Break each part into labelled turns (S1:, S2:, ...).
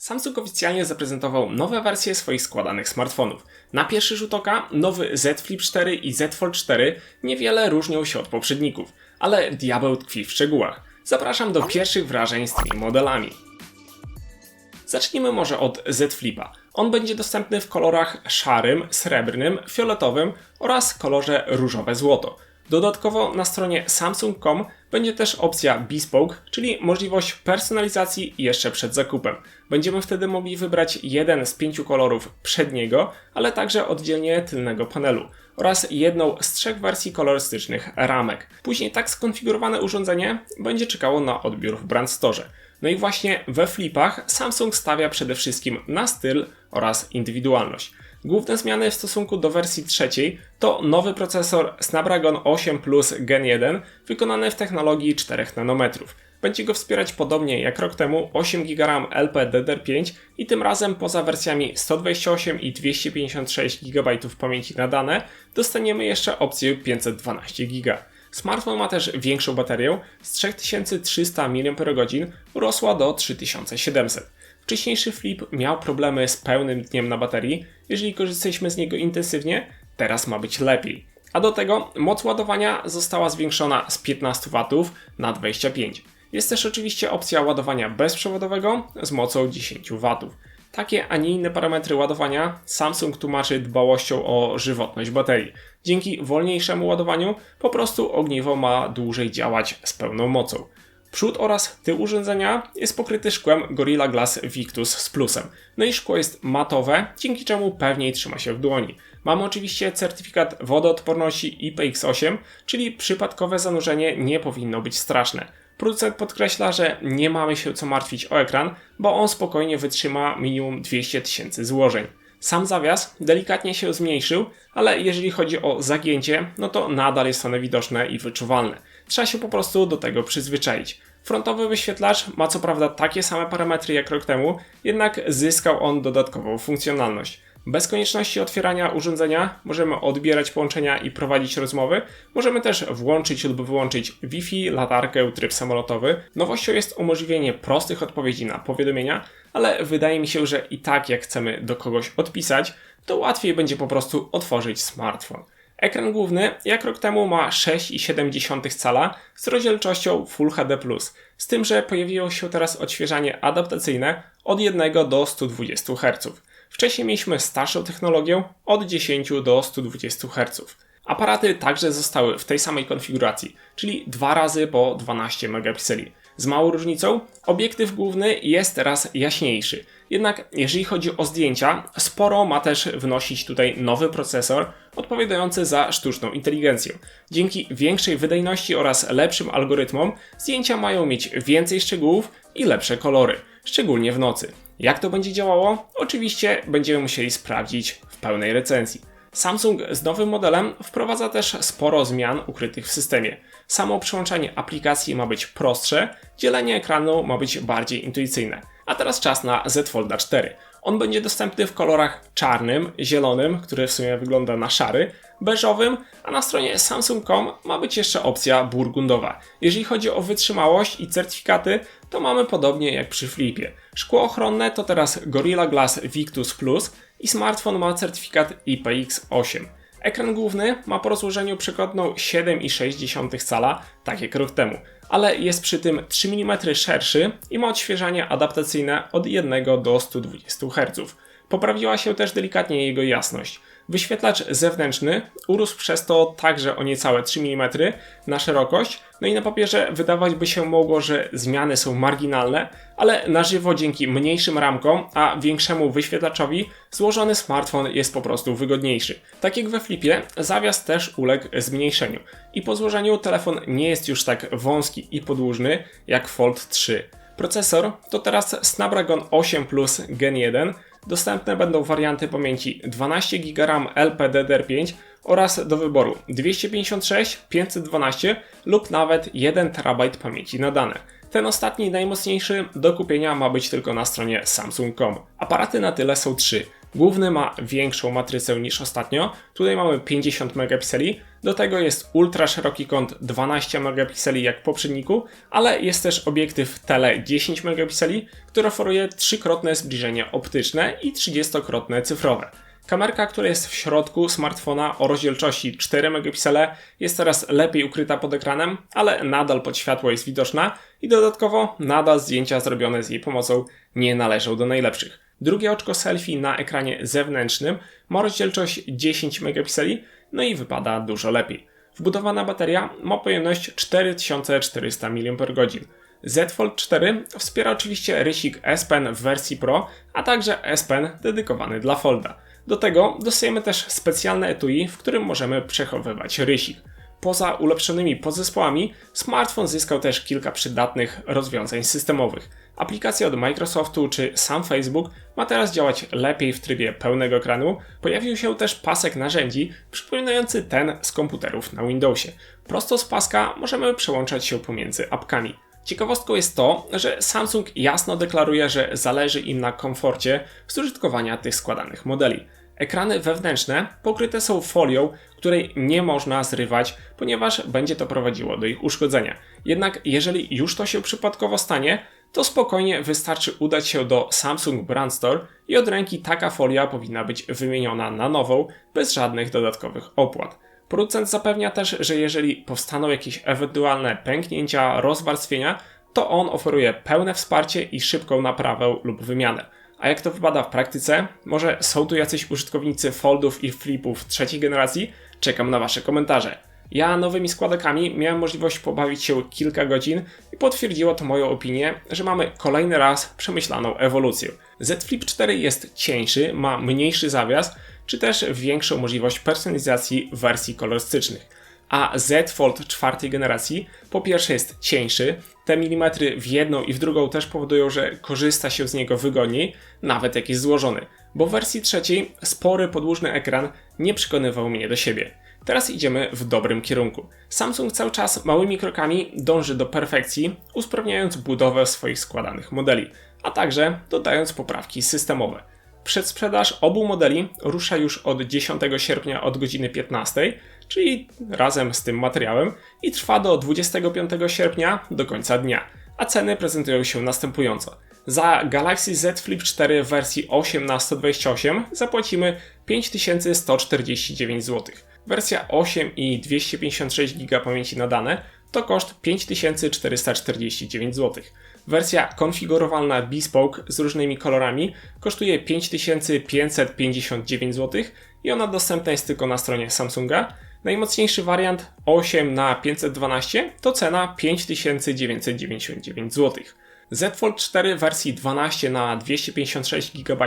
S1: Samsung oficjalnie zaprezentował nowe wersje swoich składanych smartfonów. Na pierwszy rzut oka nowy Z Flip 4 i Z Fold 4 niewiele różnią się od poprzedników, ale diabeł tkwi w szczegółach. Zapraszam do pierwszych wrażeń z tymi modelami. Zacznijmy może od Z Flipa. On będzie dostępny w kolorach szarym, srebrnym, fioletowym oraz kolorze różowe złoto. Dodatkowo na stronie Samsung.com będzie też opcja Bespoke, czyli możliwość personalizacji jeszcze przed zakupem. Będziemy wtedy mogli wybrać jeden z pięciu kolorów przedniego, ale także oddzielnie tylnego panelu oraz jedną z trzech wersji kolorystycznych ramek. Później tak skonfigurowane urządzenie będzie czekało na odbiór w Brand Store. No i właśnie we flipach Samsung stawia przede wszystkim na styl oraz indywidualność. Główne zmiany w stosunku do wersji trzeciej to nowy procesor Snapdragon 8 Plus Gen 1 wykonany w technologii 4 nanometrów. Będzie go wspierać podobnie jak rok temu 8 GB RAM LPDDR5 i tym razem poza wersjami 128 i 256 GB pamięci na dane dostaniemy jeszcze opcję 512 GB. Smartfon ma też większą baterię, z 3300 mAh urosła do 3700. Wcześniejszy Flip miał problemy z pełnym dniem na baterii, jeżeli korzystaliśmy z niego intensywnie, teraz ma być lepiej. A do tego moc ładowania została zwiększona z 15 W na 25. Jest też oczywiście opcja ładowania bezprzewodowego z mocą 10 W. Takie, a nie inne parametry ładowania Samsung tłumaczy dbałością o żywotność baterii. Dzięki wolniejszemu ładowaniu po prostu ogniwo ma dłużej działać z pełną mocą. Przód oraz tył urządzenia jest pokryty szkłem Gorilla Glass Victus z plusem. No i szkło jest matowe, dzięki czemu pewniej trzyma się w dłoni. Mamy oczywiście certyfikat wodoodporności IPX8, czyli przypadkowe zanurzenie nie powinno być straszne. Producent podkreśla, że nie mamy się co martwić o ekran, bo on spokojnie wytrzyma minimum 200 tysięcy złożeń. Sam zawias delikatnie się zmniejszył, ale jeżeli chodzi o zagięcie, no to nadal jest one widoczne i wyczuwalne. Trzeba się po prostu do tego przyzwyczaić. Frontowy wyświetlacz ma co prawda takie same parametry jak rok temu, jednak zyskał on dodatkową funkcjonalność. Bez konieczności otwierania urządzenia możemy odbierać połączenia i prowadzić rozmowy. Możemy też włączyć lub wyłączyć Wi-Fi, latarkę, tryb samolotowy. Nowością jest umożliwienie prostych odpowiedzi na powiadomienia, ale wydaje mi się, że i tak jak chcemy do kogoś odpisać, to łatwiej będzie po prostu otworzyć smartfon. Ekran główny, jak rok temu, ma 6,7 cala z rozdzielczością Full HD+, z tym, że pojawiło się teraz odświeżanie adaptacyjne od 1 do 120 Hz. Wcześniej mieliśmy starszą technologię od 10 do 120 Hz. Aparaty także zostały w tej samej konfiguracji, czyli dwa razy po 12 megapikseli. Z małą różnicą, obiektyw główny jest teraz jaśniejszy. Jednak jeżeli chodzi o zdjęcia, sporo ma też wnosić tutaj nowy procesor odpowiadający za sztuczną inteligencję. Dzięki większej wydajności oraz lepszym algorytmom, zdjęcia mają mieć więcej szczegółów i lepsze kolory, szczególnie w nocy. Jak to będzie działało? Oczywiście będziemy musieli sprawdzić w pełnej recenzji. Samsung z nowym modelem wprowadza też sporo zmian ukrytych w systemie. Samo przełączanie aplikacji ma być prostsze, dzielenie ekranu ma być bardziej intuicyjne. A teraz czas na Z Folda 4. On będzie dostępny w kolorach czarnym, zielonym, który w sumie wygląda na szary, beżowym, a na stronie Samsung.com ma być jeszcze opcja burgundowa. Jeżeli chodzi o wytrzymałość i certyfikaty, to mamy podobnie jak przy Flipie. Szkło ochronne to teraz Gorilla Glass Victus Plus i smartfon ma certyfikat IPX8. Ekran główny ma po rozłożeniu przekątną 7,6 cala, tak jak rok temu, ale jest przy tym 3 mm szerszy i ma odświeżanie adaptacyjne od 1 do 120 Hz. Poprawiła się też delikatnie jego jasność. Wyświetlacz zewnętrzny urósł przez to także o niecałe 3 mm na szerokość, no i na papierze wydawać by się mogło, że zmiany są marginalne, ale na żywo dzięki mniejszym ramkom, a większemu wyświetlaczowi złożony smartfon jest po prostu wygodniejszy. Tak jak we flipie, zawias też uległ zmniejszeniu i po złożeniu telefon nie jest już tak wąski i podłużny jak Fold 3. Procesor to teraz Snapdragon 8 Plus Gen 1 Dostępne będą warianty pamięci 12 GB RAM LPDDR5 oraz do wyboru 256, 512 lub nawet 1 TB pamięci na dane. Ten ostatni, najmocniejszy, do kupienia ma być tylko na stronie Samsung.com. Aparaty na tyle są trzy. Główny ma większą matrycę niż ostatnio, tutaj mamy 50 megapikseli, do tego jest ultra szeroki kąt 12 megapikseli jak w poprzedniku, ale jest też obiektyw tele 10 megapikseli, który oferuje trzykrotne zbliżenie optyczne i 30-krotne cyfrowe. Kamerka, która jest w środku smartfona o rozdzielczości 4 megapiksele jest teraz lepiej ukryta pod ekranem, ale nadal pod światło jest widoczna i dodatkowo nadal zdjęcia zrobione z jej pomocą nie należą do najlepszych. Drugie oczko selfie na ekranie zewnętrznym ma rozdzielczość 10 megapikseli, no i wypada dużo lepiej. Wbudowana bateria ma pojemność 4400 mAh. Z Fold 4 wspiera oczywiście rysik S Pen w wersji Pro, a także S Pen dedykowany dla Folda. Do tego dostajemy też specjalne etui, w którym możemy przechowywać rysik. Poza ulepszonymi podzespołami, smartfon zyskał też kilka przydatnych rozwiązań systemowych. Aplikacja od Microsoftu czy sam Facebook ma teraz działać lepiej w trybie pełnego ekranu. Pojawił się też pasek narzędzi przypominający ten z komputerów na Windowsie. Prosto z paska możemy przełączać się pomiędzy apkami. Ciekawostką jest to, że Samsung jasno deklaruje, że zależy im na komforcie zużytkowania tych składanych modeli. Ekrany wewnętrzne pokryte są folią, której nie można zrywać, ponieważ będzie to prowadziło do ich uszkodzenia. Jednak jeżeli już to się przypadkowo stanie, to spokojnie wystarczy udać się do Samsung Brand Store i od ręki taka folia powinna być wymieniona na nową, bez żadnych dodatkowych opłat. Producent zapewnia też, że jeżeli powstaną jakieś ewentualne pęknięcia, rozwarstwienia, to on oferuje pełne wsparcie i szybką naprawę lub wymianę. A jak to wypada w praktyce? Może są tu jacyś użytkownicy foldów i flipów trzeciej generacji? Czekam na Wasze komentarze. Ja nowymi składakami miałem możliwość pobawić się kilka godzin i potwierdziło to moją opinię, że mamy kolejny raz przemyślaną ewolucję. Z Flip 4 jest cieńszy, ma mniejszy zawias, czy też większą możliwość personalizacji wersji kolorystycznych. A Z Fold czwartej generacji po pierwsze jest cieńszy, te milimetry w jedną i w drugą też powodują, że korzysta się z niego wygodniej, nawet jak jest złożony, bo w wersji trzeciej spory podłużny ekran nie przekonywał mnie do siebie. Teraz idziemy w dobrym kierunku. Samsung cały czas małymi krokami dąży do perfekcji, usprawniając budowę swoich składanych modeli, a także dodając poprawki systemowe. Przedsprzedaż obu modeli rusza już od 10 sierpnia od godziny 15, czyli razem z tym materiałem, i trwa do 25 sierpnia do końca dnia, a ceny prezentują się następująco. Za Galaxy Z Flip 4 w wersji 8 na 128 zapłacimy 5149 zł. Wersja 8 i 256 GB pamięci na dane to koszt 5449 zł. Wersja konfigurowalna Bespoke z różnymi kolorami kosztuje 5559 zł i ona dostępna jest tylko na stronie Samsunga. Najmocniejszy wariant 8 na 512 to cena 5999 zł. Z Fold 4 wersji 12 na 256 GB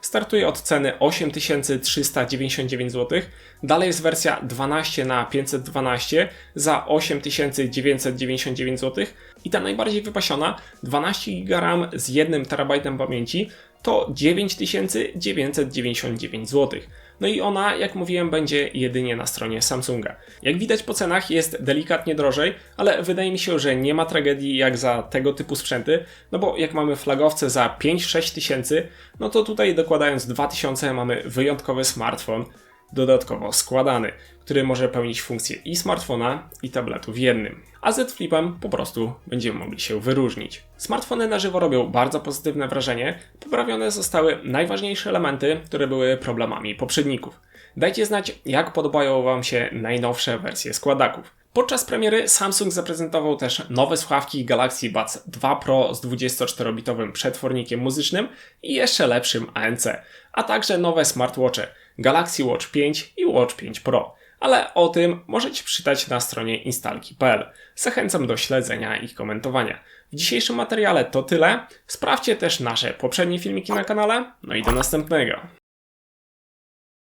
S1: startuje od ceny 8399 zł. Dalej jest wersja 12 na 512 za 8999 zł. I ta najbardziej wypasiona 12 GB RAM z 1 TB pamięci to 9999 zł. No i ona, jak mówiłem, będzie jedynie na stronie Samsunga. Jak widać po cenach jest delikatnie drożej, ale wydaje mi się, że nie ma tragedii jak za tego typu sprzęty, no bo jak mamy flagowce za 5-6 tysięcy, no to tutaj dokładając 2000 mamy wyjątkowy smartfon, dodatkowo składany, który może pełnić funkcję i smartfona, i tabletu w jednym. A z Flipem po prostu będziemy mogli się wyróżnić. Smartfony na żywo robią bardzo pozytywne wrażenie, poprawione zostały najważniejsze elementy, które były problemami poprzedników. Dajcie znać, jak podobają Wam się najnowsze wersje składaków. Podczas premiery Samsung zaprezentował też nowe słuchawki Galaxy Buds 2 Pro z 24-bitowym przetwornikiem muzycznym i jeszcze lepszym ANC, a także nowe smartwatche Galaxy Watch 5 i Watch 5 Pro. Ale o tym możecie przeczytać na stronie instalki.pl. Zachęcam do śledzenia i komentowania. W dzisiejszym materiale to tyle. Sprawdźcie też nasze poprzednie filmiki na kanale. No i do następnego.